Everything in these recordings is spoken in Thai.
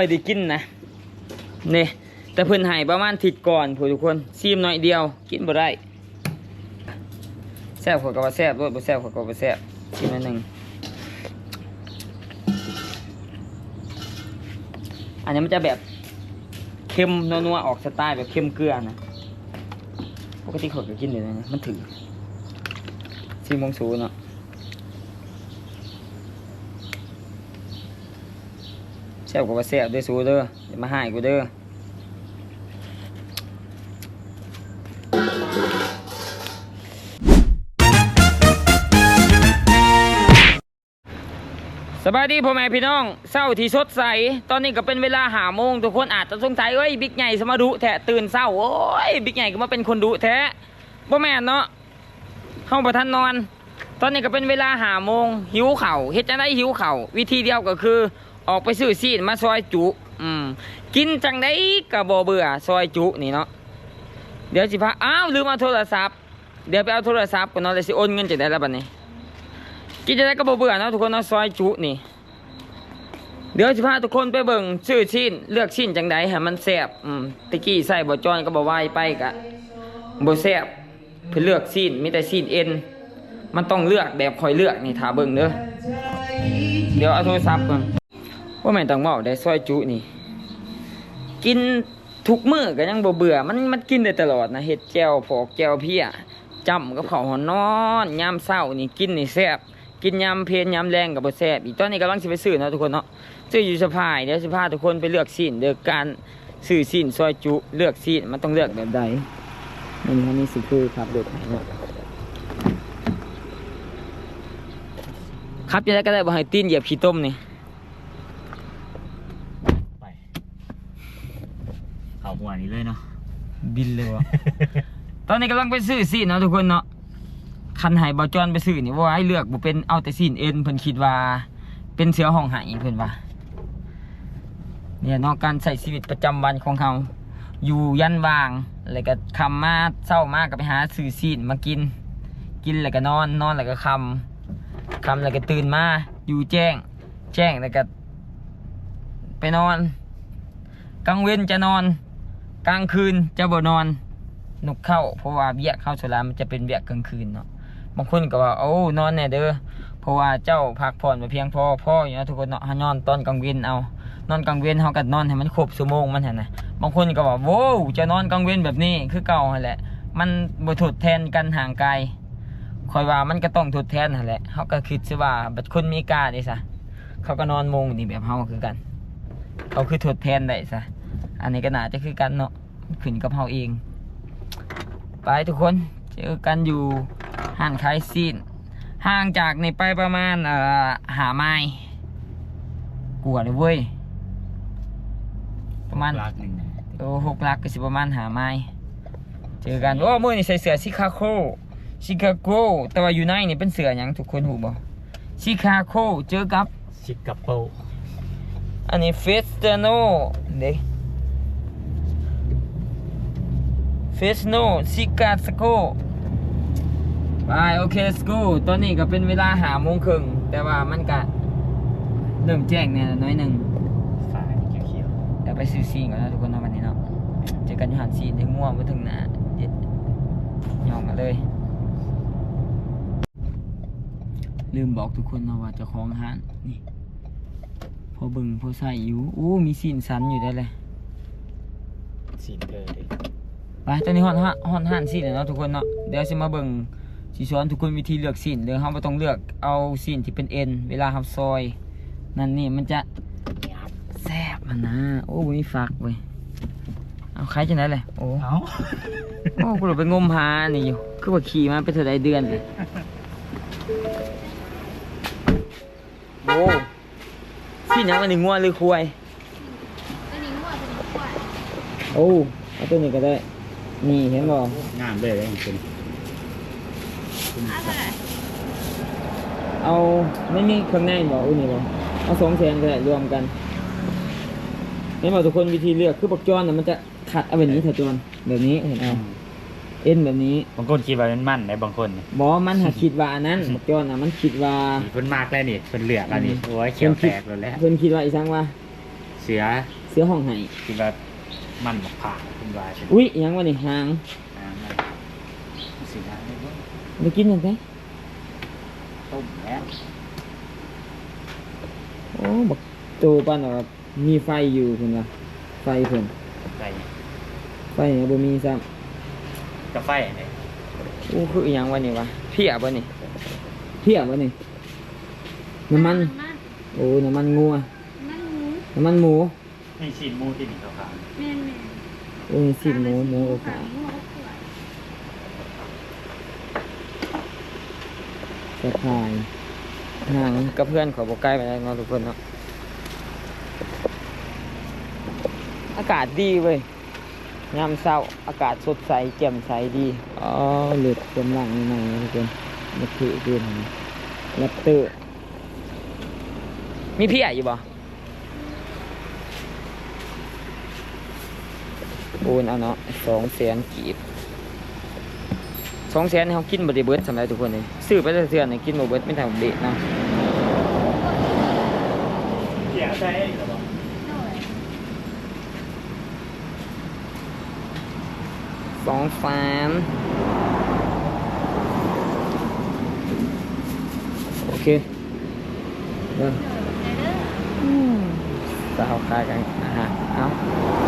ค่อยได้กินนะนี่แต่เพิ่นให้ประมาณทิศก่อนผู้ทุกคนซีมหน่อยเดียว กินบ่ได้แซ่บขอยก็ว่าแซ่บรสบ่แซ่บขอยก็ว่าบ่แซ่บชิมหนิดนึงอันนี้มันจะแบบเค็มนัวๆออกสไตล์แบบเค็มเกลือนะปกติขอยก็กินอยู่นะมันถึงซีมงสูเนาะ แซ่บกว่าแซ่บด้อสูเด้ออย่ามาหายกูเด้อสบายดีพ่อแม่พี่น้องเศร้าที่สดใส ตอนนี้ก็เป็นเวลาหาโมงทุกคนอาจจะสงสัยเอ้ยบิ๊กใหญ่สมาดุแท้ตื่นเศร้าโอ้ยบิ๊กใหญ่ก็มาเป็นคนดุแท้บ่แม่เนาะเข้าประทันนอน ตอนนี้ก็เป็นเวลาหาโมงหิวเข่าเฮ็ดจะได้หิวเข่าววิธีเดียวก็คือ ออกไปซื้อซีนมาซอยจุ อืม กินจังได้ก็บ่เบื่อซอยจุนี่เนาะ เดี๋ยวสิพาอ้าวลืมเอาโทรศัพท์ เดี๋ยวไปเอาโทรศัพท์ก่อนเนาะเลยสิโอนเงินจะได้แล้วบัดนี้ กินจะได้ก็บ่เบื่อเนาะทุกคนเนาะซอยจุนี่ เดี๋ยวสิพาทุกคนไปเบิ่งซื้อซีนเลือกซีนจังไดให้มันแซ่บ อืมตะกี้ใส่บ่จอนก็บ่ไหวไปกะบ่แซ่บเพิ่นเลือกซีนมีแต่ซีนเอ็น มันต้องเลือกแบบคอยเลือกนี่ถาเบิ่งเด้อเดี๋ยวเอาโทรศัพท์ก่อน ว่าแม่นต้องเมาได้ซอยจุนี่ กินทุกมื้อก็ยังบ่เบื่อ มันมันกินได้ตลอดนะเฮ็ดแจ่วพอกแจ่วเพี้ยจำกับข้าวหอนนอนยามเช้านี่กินนี่แซ่บกินยามเพลนยามแรงก็บ่แซ่บอีกตอนนี้กำลังสิไปซื้อเนาะทุกคนเนาะซื้ออยู่สะพายเดี๋ยวสิพาทุกคนไปเลือกซีนเด้อการซื้อซีนซอยจุเลือกซีนมันต้องเลือกแบบใดนี่อันนี้สิคือครับเด็ดเนาะครับจะได้ก็ได้บ่ให้ตีนเหยียบขี้ต้มนี่ ไป เขาหัวนี้เลยเนาะบินเลยวะ ตอนนี้กำลังไปซื้อซีนเนาะทุกคนเนาะคันไห้บอจอนไปซื้อนี่ว่าให้เลือกบ่เป็นเอาแต่ซีนเอ็นเพิ่นคิดว่า เป็นเสือห้องไห้เพิ่นว่าเนี่ยเนาะการใช้ชีวิตประจำวันของเขาอยู่ยันวางแล้วก็คำมาเศร้ามาก็ไปหาซื้อซีนมากิน กินแล้วก็นอน นอนแล้วก็คำคำแล้วก็ตื่นมาอยู่แจ้ง แจ้งแล้วก็ไปนอนกลางเว้นจะนอน กลางคืนจะบ่นอนนุกเข้า เพราะว่าเบี้ยเข้าสลามันจะเป็นเบี้ยกลางคืนเนาะบางคนก็ว่าโอ้นอนแน่เด้อเพราะว่าเจ้าพักผ่อนมาเพียงพอพ่ออยู่นะทุกคนเนาะหานอนตอนกลางเว้นเอา นอนกลางเว้นเฮาก็นอนให้มันครบชั่วโมงมันเหั่นนะบางคนก็ว่าโว้จะนอนกลางเว้นแบบนี้คือเก่าแหละ มันบ่ทดแทนกันห่างไกลคอยว่ามันก็ต้องทดแทนหั่นแหละเฮาก็คิดซะว่าบัดคนมีกานี่ซะเขาก็นอนมงนี่แบบเฮาคือกัน เขาคือทดแทนได้ซะ อันนี้ก็น่าจะคือกันเนาะขึ้นกับเฮาเอง ไปทุกคนเจอกันอยู่ห้านขายซีนห่างจากนี่ไปประมาณเอ่อหาไม้กลัวเลยเว้ยประมาณลากหนึ่งนะโอ้หกลักก็สิประมาณหาไม้เจอกันโอ้มือนี่ใส่เสื้อชิคาโกชิคาโกแต่ว่าอยู่ในนี่เป็นเสื้อหยังทุกคนหูบ่ชิคาโกเจอกับชิคกาโปอันนี้เฟสเตโนเด็ เฟสโนซิกาสโกไปโอเค let's go ตอนนี้ก็เป็นเวลาหาโมงครึ่งแต่ว่ามันก็เริ่มแจ้งเนี่ยน้อยหนึ่งสายเขียวเดี๋ยวไปซื้อซีนก่อนนะทุกคนนะวันนี้เนาะเจอกันอยู่หันซีนถึงง่วงมาถึงหนาเด็ดยองมาเลย ลืมบอกทุกคนนะว่าจะของอาหารนี่พอบึงพอใส่อยู่โอ้มีซีนสันอยู่ได้เลยๆสีเธอเลย ไปตอนนี้ฮอนฮะฮอนหันซีนแล้วเนาะทุกคนเนาะเดี๋ยวจะมาเบิ่งสิสอนทุกคนวิธีเลือกซีนเดี๋ยวเราไม่ต้องเลือกเอาซีนที่เป็นเอ็นเวลาเราซอย นั่นนี่มันจะแซ่บมันนะโอ้มีฝักเว้ยเอาใครจะไหนเลยโอ้เอาโอ้กูหลบไปงมหานี่อยู่คือว่าขี่มาไปเท่าใดเดือนเลยโอ้ซีนหยังอันนี้งัวหรือควายตัวนี้มั่วตัวนี้มั่วโอ้เอาตัวนี้ก็ได้ นี่เห็นบ่งามเลยเลยเป็นอะเท่าไหร่เอาไม่มีเครื่องในบ่อุ้นี่บ่เอาสองแสนก็ได้รวมกันเห็นบ่ทุกคนวิธีเลือกคือปักจอนน่ะมันจะขัดเอาแบบนี้ถัดจอนแบบนี้เห็นเอาเอ็นแบบนี้บางคนคิดว่ามันมั่นในบางคนบอมันหาคิดว่าอันนั้นปักจอนน่ะมันคิดว่ามีคนมากแล้วนี่เป็นเหลือกอันนี้โอ้ยเขียวแตกเลยแหล้วเพิ่นคิดว่าอีสังว่าเสือเสือห้องไห้ที่ว่า มันบักผ่าคุณวายใช่ไหมอุ้ยอิหยังวะนี่หางอ่ามันสีน้ำไม่รู้มากินยังไงต้มแล้วโอ้บักโตปานว่ามีไฟอยู่เพิ่นว่าไฟเพิ่นไก่ไฟเนี่ยบ่มีซ้กาแฟเนี่ยำโอ้คืออิหยังวะนี่วะเพียบ่นี่เพียบ่นี่น้ำมันมันโอ้น้ำมันงัวมันหมูน้ำมันหมูนี่ชิ้นหมูที่นี่เขาขายแม่นแม่น โอ้สิหมูหมูโอเคหมูก็สะพายห่างกับเพื่อนขอบอกใกล้ไปได้เนาะทุกคนเนาะอากาศดีเว้ยยามเช้าอากาศสดใสแจ่มใสดีอ๋อเหลุดกำลังใหม่นะทุกคนมันคือคือทำแรปเตอร์มีพี่อยู่บ่ โอนเอาเนาะสองแสนกีบสองแสนเขากินบริเบิร์ดสำหรับทุกคนเลยซื้อไปแต่เทือนเนี่ยกินบริเบิร์ดไม่ทำเด็ดนะเสียใจเหรอโดยสองแสนโอเคเริ่มโดยเด้อสาวคายกันนะฮะเอา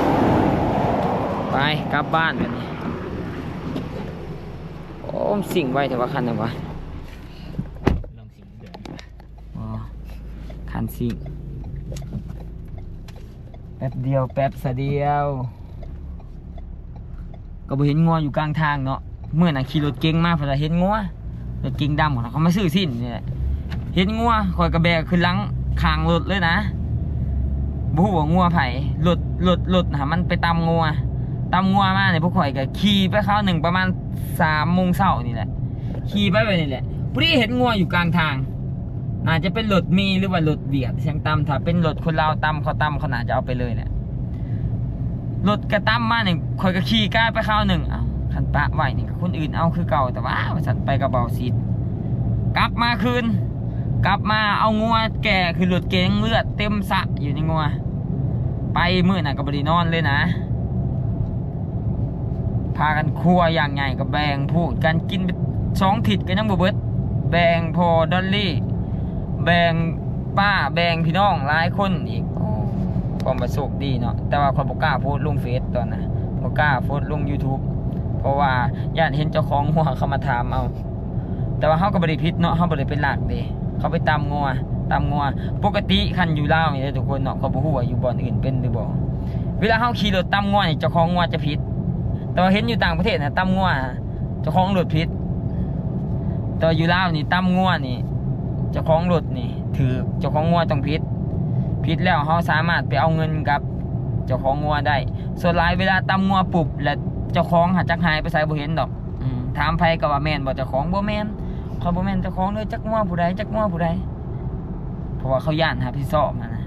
ไปกลับบ้านกันนี่โอ้มสิ่งไว้แต่ว่าคันไหนวะลองสิงเดือนอ๋อคันสิ่งแป๊บเดียวแป๊บสะเดียว ก็บ่เห็นงัวอยู่กลางทางเนาะเมื่อน่ะขี่รถเก่งมากเพอเห็นงัวรถเก่งดำของเขามาซื้อสิ้นนี่แหละเห็นงัวคอยกระแบกขึ้นหลังคางรถเลยนะบ่ฮู้ว่างัวไผรถรถรถน่ะมันไปตำงัว ตำงัวมาเนี่ยพวกข่อยก็ขี่ไปคราวหนึ่งประมาณ3โมงเช้านี่แหละขี่ไปไปนี่แหละพอดีเห็นงัวอยู่กลางทางน่าจะเป็นรถมีหรือว่ารถเบียดเสียงตำถ้าเป็นรถคนลาวตำเขาตำเขาน่าจะเอาไปเลยแหละรถกระตั้มมาเนี่ยคอยก็ขี่กล้าไปข้าวหนึ่งเอ้าขันปะไหวนี่ก็คนอื่นเอาคือเก่าแต่ว่าสัตว์ไปกระเบาซีดกลับมาคืนกลับมาเอางัวแก่คือรถเก๋งเลือดเต็มสะอยู่ในงัว ไปมื่อน่ะกับบรินอนเลยนะ พากันครัวอย่างใหญ่กับแบงพูดกันกินสองถิดกันยังบ่เบิดแบงพอดอลลี่ แบงป้าแบงพี่น้องหลายคนอีกอความประสบดีเนาะแต่ว่าคนบกล้าโพสลงเฟซตอนนะบกล้าโพสลง YouTube เพราะว่าญาติเห็นเจ้าของหัวเขามาถามเอา แต่ว่าเขาก็บ่ได้ผิดเนาะเขาบ่ได้เป็นหลักเด้เขาไปตามงัวตามงัวปกติคันอยู่เลาวนี่เด้ทุกคนเนาะเขาบ่ฮู้ว่าอยู่บ่อนอื่นเป็นหรือบ่เวลาเขาขี่รถตามงัวนี่เจ้าของงัวจะผิด แต่ว่าเห็นอยู่ต่างประเทศนะตามงัวเจ้าของรถผิดแต่ว่าอยู่ลาวนี่ตามงัวนี่เจ้าของรถนี่ ถือเจ้าของงัวต้องผิดผิดแล้วเขาสามารถไปเอาเงินกับเจ้าของงัวได้ ส่วนหลายเวลาตำงัวปุบและเจ้าของหาจักหายไปใส่บ่เห็นดอกอืมถามไผก็ว่าแม่นบ่เจ้าของบ่แม่นเขาบ่แม่นเจ้าของเลยจักงัวผู้ใดจักงัวผู้ใดเพราะว่าเขาย่านหาพี่สอบมานะ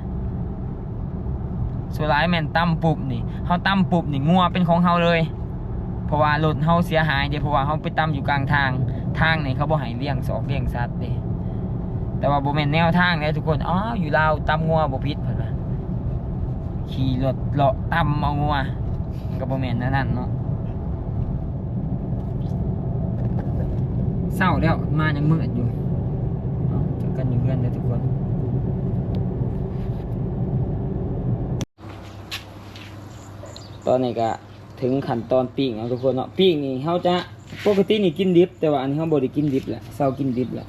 ส่วนหลายแม่นตำปุบนี่เฮาตำปุบนี่งัวเป็นของเฮาเลยเพ ราะว่ารถเฮาเสียหายเด้เพราะว่าเฮาไปตำอยู่กลางทางทางนี่เขาบ่ให้เลี้ยงสอกเลี้ยงสัตว์เด้แต่ว่าบ่แม่นแนวทางเนี่ยทุกคนอ๋ออยู่ลาวตำงัวบ่ผิดเพิ่นว่าขี่รถเลาะตำเอางัวมันก็บ่แม่นนวนั้นเนาะเศร้าแล้วมายังมืดอยู่เจอกันอยู่เพื่อนเลยทุกคนตอนนี้ก็ ถึงขั้นตอนปิ้งแล้วทุกคนเนาะปิ้งนี่เขาจะปกตินี่กินดิบ แต่ว่าอันนี้เขาบ่ได้กินดิบแหละเศร้ากินดิบแหละ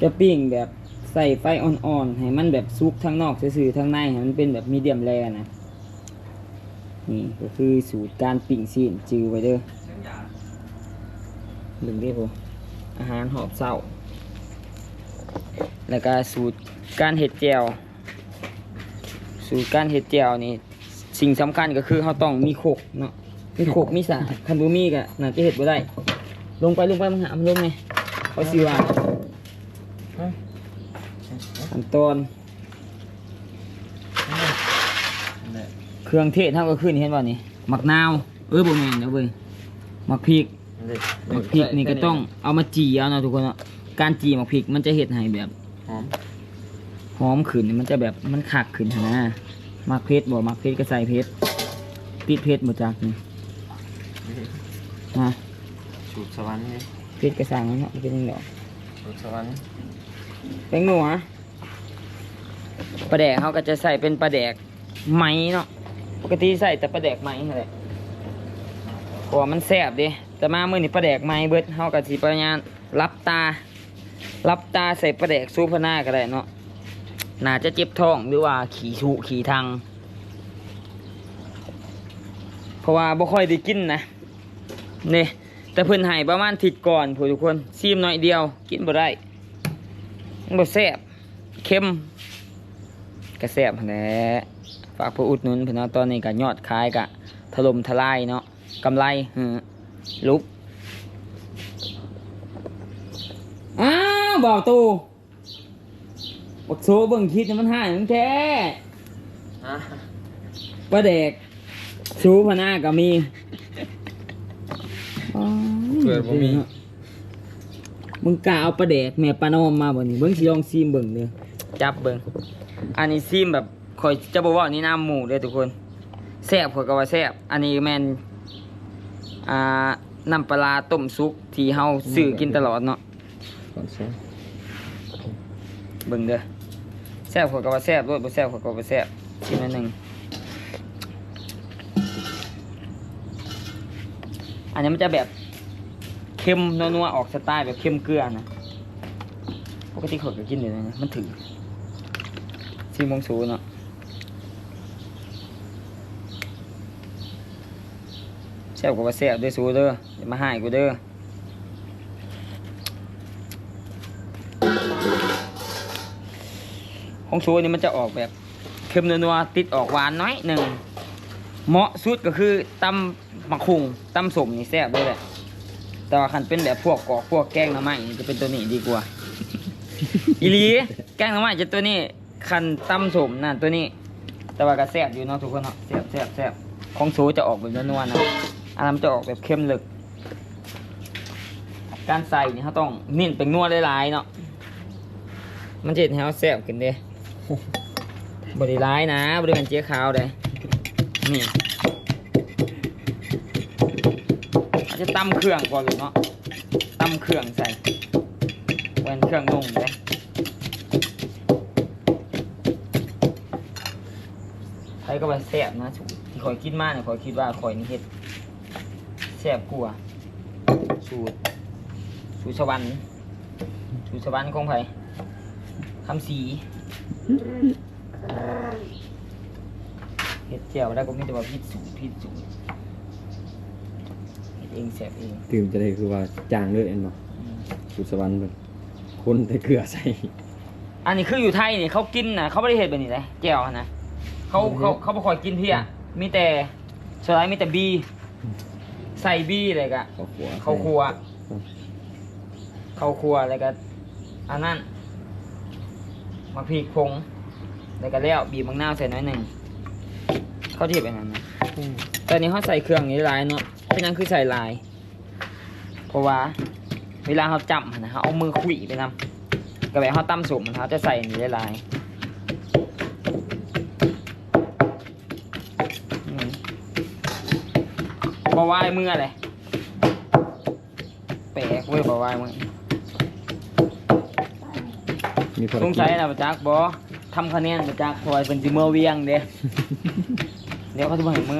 จะปิ้งแบบใส่ไฟอ่อนๆให้มันแบบซุกทั้งนอกซื่อๆทั้งในให้มันเป็นแบบมีเดียมแรนะนี่ก็คือสูตรการปิ้งซีนจือไว้เด้อลืมได้ปะอาหารหอบเศร้า แล้วก็สูตรการเห็ดแจวสูตรการเห็ดแจวนี่สิ่งสำคัญก็คือเขาต้องมีโขกเนาะ มีโขกมีสาคันบูมีก็น่าจะเห็ดบ่ได้ ลงไปลงไปมึงหามันลงไงเขาสิว่าขั้นตอน เครื่องเทศเท่าก็ขึ้นเห็นบ่นี่หมักนาว เออบ่แม่นเด้อเว้ยหมักพริกหมักพริกนี่ก็ต้องเอามาจีเอาเนาะทุกคนเนาะการจีหมักพริกมันจะเฮ็ดให้แบบหอมหอมขึ้นมันจะแบบมันคักขึ้นหั้นนะมักเพชรบ่มักเพชรก็ใส่เพชรติดเพชรหมดจากนี่ ฮะสูตรสวรรค์นี่เพชรกระสังเนาะเป็นยังไงสูตรสวรรค์เป็นหนัวปลาแดกเขาก็จะใส่เป็นปลาแดกไหมเนาะปกติใส่แต่ปลาแดกไหมนั่นแหละเพราะว่ามันแซ่บเดิแต่มาเมื่อนี่ปลาแดกไหมเบิดเขาก็สิประมาณรับตา รับตาใส่ปลาแดกซูพะหน้าก็ได้เนาะน่าจะเจ็บท้องหรือว่าขี่ชูขี่ทางเพราะว่าบ่ค่อยได้กินนะ นี่แต่เพิ่นให้ประมาณทิศก่อนผู้ทุกคนซีมหน่อยเดียว กินบ่ได้มันบ่แซ่บเค็มก็แซ่บหั้นแหละฝากผู้อุดหนุนเพิ่นเนาะตอนนี้ก็ยอดขายก็ถล่มทลายเนาะกำไรหือลุกอ้าวบ่าวตูบักโซเบิ่งคิดนี่มันหายมึงแท้ฮะปลาแดกชูพะหน้าก็มี เกิดบ่มี มึงกะเอาปลาแดกแม่ปลานอมมาบ่นี่เบิ่งสิลองซีมเบิ่งเด้อจับเบิ่งอันนี้ซีมแบบข่อยจะบอกว่านี่น้ำหมูเด้อทุกคนแซ่บข่อยก็ว่าแซ่บอันนี้แม่นอ่าน้ำปลาร้าต้มซุกที่เฮาซื้อกินตลอดเนาะ ก่อนใช่เบิ่งเด้อแซ่บข่อยก็ว่าแซ่บรสบ่แซ่บข่อยก็ว่าแซ่บชิมอันหนึง นนี้มันจะแบบเค็มนัวๆออกสไตล์แบบเค็มเกลือนะปกติข่อยก็กินอยู่นะมันถือซีมงสูเนาะแซ่บก็ว่าแซ่บด้อสูเด้ออย่ามาหายกูเด้อของชูนี่มันจะออกแบบเค็มนัวๆติดออกหวานน้อยหนึ่ง เหมาะสุดก็คือตำมะคุงตำสมนี่แซ่บด้วยแหละแต่ว่าคันเป็นแบบพวกกอกพวกแกงหน้ำไม้นี่จะเป็นตัวนี้ดีกว่า อีหลีแกงหน้ำไม้จะตัวนี้คันตำสมนั่นตัวนี้ แต่ว่าก็แซ่บอยู่เนาะทุกคนเนาะแซ่บแซ่บแซ่บของชูจะออกแบบนัวๆนะอันนั้นมันจะออกแบบเค็มลึก การใส่นี่เขาต้องนิ่นเป็นนัวหลายๆเนาะมันจะเห็นให้เราแซ่บขึ้นเด้บริร้ายนะบริเวณเจ๊ขาวเด้ นี่เราจะตำเครื่องก่อนเลยเนาะตำเครื่องใส่เวนเครื่องนุ่มเด้ใครก็ไปแซ่บนะที่คอยคิดมากเนี่ยคอยคิดว่าคอยนี่เฮ็ดแซ่บกว่าสูตรสูตรสวรรค์สูตรสวรรค์ของไผคำสี ดเจียวแล้วก็มีแต่ว่าพิษสูตรพิษสูตรเห็ดเองแสบเองตื่มจะได้คือว่าจางเลยเอ็นบ่อืมสุดสวรรค์เพิ่นคนแต่เกลือใส่อันนี้คืออยู่ไทยนี่เขากินนะเขาไม่ได้เห็ดแบบนี้เลยแก้วนะเขาเขาเขาไม่ค่อยกินเพี้ยมีแต่สไลด์มีแต่บี ใส่บีอะไรกะ ข้าวขัวข้าวครัวข้าวครัวอะไรก็อันนั้นมาพริกผงแล้วก็แล้วบีบมะนาวใส่น้อยหนึ่ง เขาที่เป็นอย่างนั้นนะตอนนี้เขาใส่เครื่องนี้หลายเนาะเป็นหยังคือใส่ลาย เพราะว่า เวลาเขาจับนะเขาเอามือขุยไปนำกระแบบเขาตั้มสุมเขาจะใส่อันนี้หลายอืมบาวายมืออะไรแปลกเว้ยบาวายมือมีภารสงกิจสัยนะประจักษ์บอทำคะแนนประจักษ์คอยเป็นจิเมอร์เวียงเด้ เดี๋ยวเขาจะมาเห็นมือ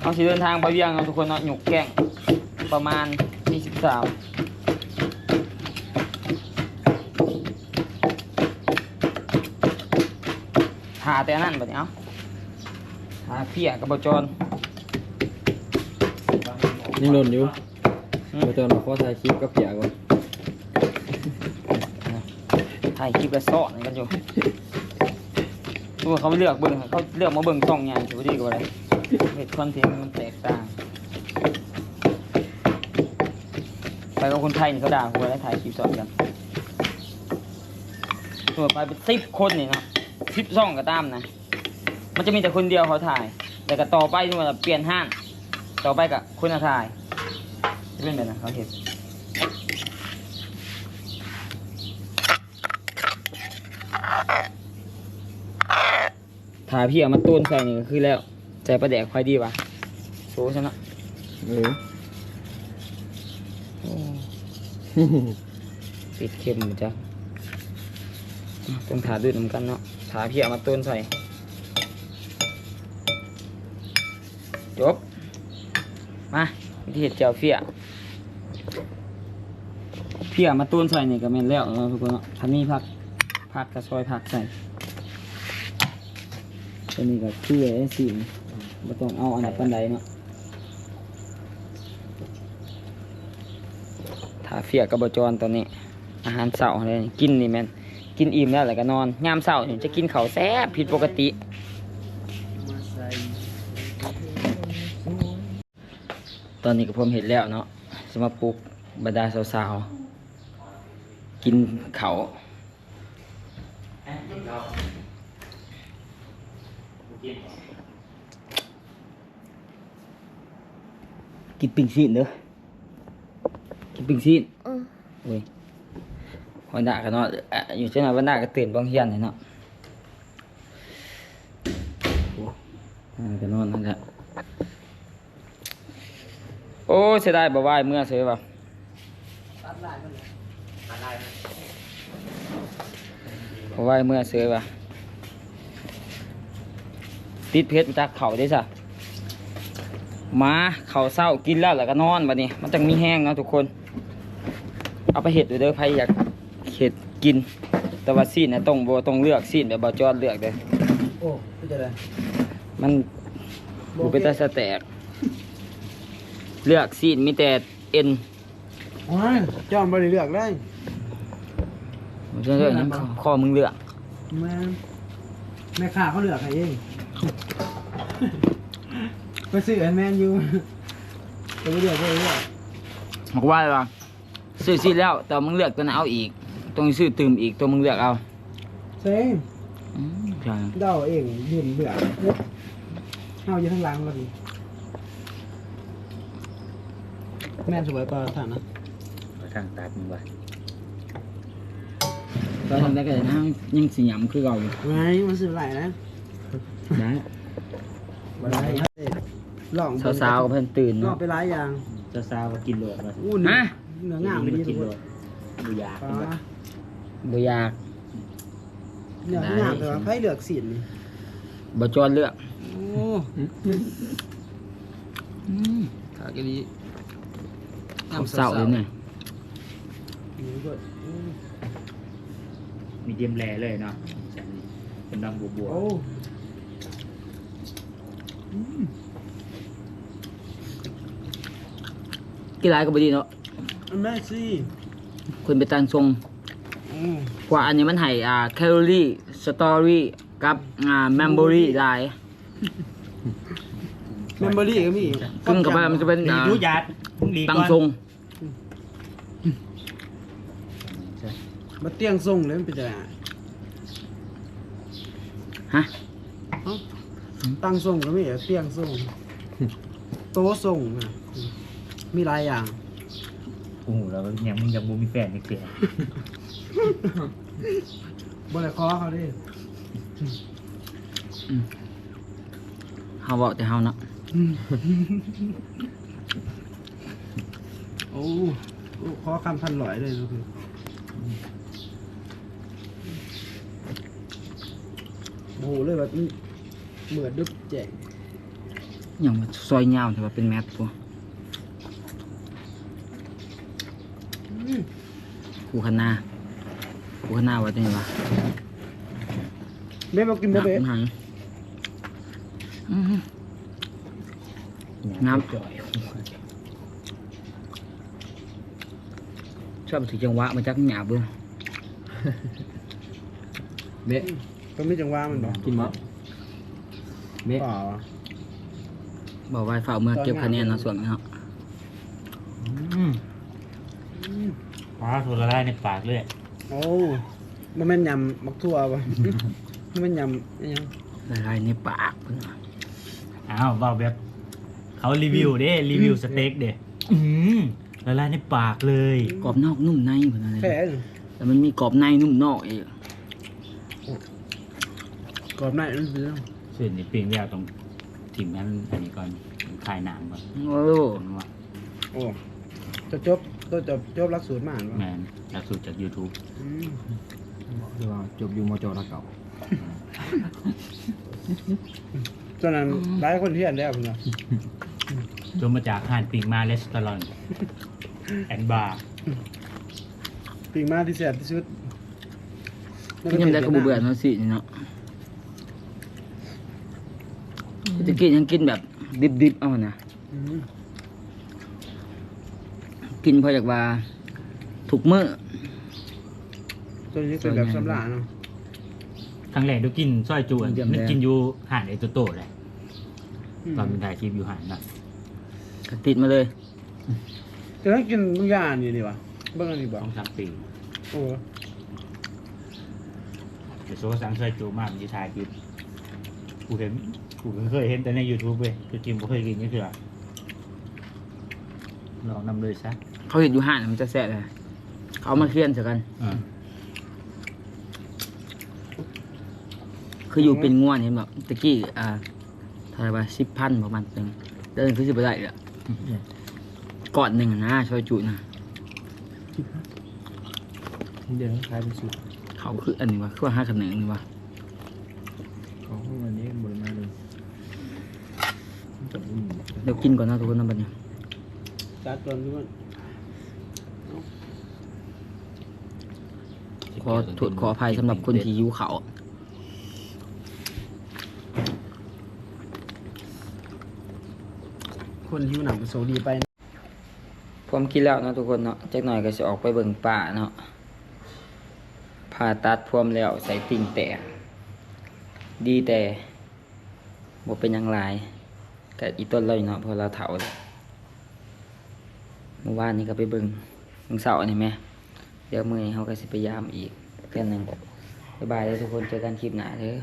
เขาสิเดินทางไปเวียงเอาทุกคนเนาะหยุกแก้งประมาณ23หาแต่อันนั่นแบบนี้เอาหาเพียกับบจรยังโดนอยู่อืมมาจอนมาขอถ่ายคลิปกับเปียก่อนถ่ายคลิปและซ่อนกันอยู่ ตัวเขาเลือกเบิ่งเขาเลือกมาเบิ่งช่องใหญ่ถือว่ดีกว่าเลยเหตุคอนเทนต์มันแตกต่างไปกับคนไทยนี่เขาด่าหัวแล้วถ่ายคลิปสอนกันตัวไปเป็นสิบคนนี่เนาะสิบซ่องก็ตามนะ มันจะมีแต่คนเดียวเขาถ่าย แต่ก็ต่อไปนี่มันเปลี่ยนห้างต่อไปกับคนถ่ายจะเป็นแบบนั้นเขาเห็น ถ้าพี่เอามาตูนใส่นี่ก็คือแล้วใจประแดกค่อยดีวะโซ่ฉันเนาะเออโอ้ติดเค็มหมดจ้ะต้องถาด้วยน้ำกันเนาะถาพี่เอามาตูนใส่จบมาวิธีเห็ดเจียวเฟียเฟียมาตูนใส่นี่ก็แม่นแล้วเนาะทุกคนเนาะถ้ามีผักผักกระซอยผักใส่ ตัวนี้ก็คือไอ้สิไม่ต้องเอาอันดับปันใดเนาะถ้าเฟียกับบจรตอนนี้ อาหารเสาร์เลยกินนี่แมนกินอิ่มแล้วแล้วก็นอนยามเสาร์นี่จะกินข้าวแซ่บผิดปกติตอนนี้ก็ผมเห็นแล้วเนาะสมาปลุกบรรดาสาวๆ กินเขา วกินปิ้งซีนเด้อกินปิ้งซีนอืมอุ้ยวันดากันเนาะเอ่ออยู่เช่นนั้นวันดาก็ ตื่นบ้องเฮียนเลยเนาะโอ้อ่าก็นอนนั่นแหละโอ้เสียดายบ่ไหวเมื่อเสียบ่บ่ไหวเมื่อเสียบ่ติดเพชรมาจากเขาได้ซะมาเขาเศร้ากินแล้วแล้วก็นอนบัดนี้ มันจังมีแห้งเนาะทุกคน เอาไปเห็ดดูเด้อใครอยากเห็ดกิน แต่ว่าซีนนะต้องบ่ต้องเลือกซีนแบบบ่จอดเลือกเด้อโอ้ไม่จะได้มันบ่เป็นตาสแตก เลือกซีนมีแต่เอ็นโอ้ยจอมบริเลือกได้บ่ใช่เรื่องหยังข้อมึงเลือกแม่แม่ค้าเขาเลือกให้เอง ไปซื้อแอนแมนอยู่ไปเลือกไปเลือกบอกว่าว่าซื้อซีนแล้ว แต่มึงเลือกตัวนั้นเอาอีกต้องซื้อตืมอีกตัวมึงเลือกเอาเซ่อืมใช่เดาเองยืนเลือกเอาอยู่ข้างหลังก็ดีแม่นสวยกว่าท่านนะทางตัดมึงว่ะตอนทำได้ก็ได้นะยังสิหยำคือเก่าอยู่ ไงมันซื้อไหลนะ ได้บ่ได้ลองสาวๆก็เพิ่นตื่นลองเนาะไปหลายอย่างจะซาวก็กินโลดว่ะอู้เนื้อฮะเนื้องามดีทุกคนดูยาปลาบ่อยากเนื้องามแต่ว่าไผเลือกสีนนี่บ่จอดเลือกโอ้อืมขากะดีข้าวเสาเลยเนี่ยนี่ก็อืมมีเดียมแรเลยเนาะเป็นดังบัว โอ้ กีฬาก็บ่ดีเนาะอันแม่สิคุณไปตั้งทรงอืมกว่าอันนี้มันให้อ่าแคลอรี่สตอรี่กับอ่าแมมโมรี่หลายเมมโมรี่ก็มีซึ่งกับว่ามันจะเป็นดีอ่าดูยัดดีตั้งก่อนทรงมาเตียงส่งเลยมันเป็นจังไง ฮะ เอ้า ตั้งส่งก็มีเตียงส่งโต๊ะส่งนะมีหลายอย่างโอ้โหแล้วยังมึงยังบูมีแฟนอีกเสียบริคอเขาดิเฮาบอกแต่เฮาเนาะโอ้โอ้ขอคำพันหลอยเลยทุกคนโอ้โหเลยแบบ เหมือนดึกแจงอย่างว่าซอยยาวแต่ว่าเป็นแมทตัวอืมคูคณาคูคณาว่าจังไดวะแม่มากินบ่เบ๊หายอืมน้ำจ่อยชอบถือจังหวะมาจากหยาบเบิ่งเบะก็ไม่จังหว่ามันบอกกินมั้ เบะเปล่าอะบอกว่าฝ่ากเมื่อเก็บคะแนนเนาะส่วนนี้เนาะอืมอ๋อถูกละลายในปากเลยโอ้มันแม่นยำมักทั่วปะมันแม่นยำอิหยังละลายในปากเพิ่นว่าอ้าวว่าแบบ เขารีวิวเด้รีวิวสเต็กเด้อืมละลายในปากเลยกรอบนอกนุ่มในเพิ่นว่าแค่แต่มันมีกรอบในนุ่มนอกอีก กรอบในมันเป็น ส่วนนี้ปิ้งแล้วตรงทิมนั้นอันนี้ก่อนคลายหนามก่อนโอ้จนว่าโอ้จะจบตัวจบจบหลักสูตรมาหรือแมนหลักสูตรจาก YouTube อืมหรือว่าจบอยู่มจระเก่าตอนนั้นหลายคนเทียนแล้วพิ่นว่าจนมาจากอาหารปิ้งมาเลสตอรอนแอนบาร์ปิงมาที่แซ่บที่สุดกินยังได้ก็บ่เบื่อเนาะสิเนาะ จะกินยังกินแบบดิบๆเอานะอืมกินเพราะอยากว่าถูกมื้อตัวนี้เป็นแบบสำลาเนาะครั้งแรกดูกินซอยจูอันเยี่ยมนึกแล้วกินอยู่ห่านไอโตโต้เลยมตอนเป็นถ่ายคลิปอยู่ห่านนะก็ติดมาเลยจะต้องกินบางอย่างนี่ดีวะเบิ่งอันนี้บ่ต้องสามปีโอ้แต่โซ่สั่งซอยจูมากมันจะถ่ายคลิปกูเห็น กูเคยเห็นแต่ใน YouTube เว้ยคือกินบ่เคยกินนี่คือลองนำเลยซะเขาเห็นอยู่ห้านมันจะแซ่บเลยเขามาเคี่ยนซะกัน อ่าคืออยู่เป็นง่วนเห็นแบบตะกี้อ่าเท่าไหร่ว่าสิบพันประมาณนึงเดินคือสิบได้เลยก่อนหนึ่งอะนะช่วยจุนะเดี๋ยวคล้ายเป็นสูตรเขาคืออันนี้วะคือว่าห้าขนงนี่วะ ของพวกมันนี้บริมาเลยจบอืม เดี๋ยวกินก่อนนะทุกคนนะบัดนี้จัดก่อนทุกคนขอโทษขออภัยสำหรับคนที่หิวเขาวคนหิวหนังโซดีไปผมกินแล้วเนาะทุกคนเนาะจักหน่อยก็จะออกไปเบิ่งป่าเนาะผ่าตัดพวมแล้วใส่ติ่งแต่ ดีแต่บ่เป็นหยังหลายแต่อีต้นเราอยู่เนาะพอเราเถาเลยเมื่อวานนี้ก็ไปเบิ่งบึงเสาร์นี่ไหมเดี๋ยวมือนี้เขาก็สิพยายามอีกเทื่อหนึงบ๊ายบายเลยทุกคนเจอกันคลิปหน้าเด้อ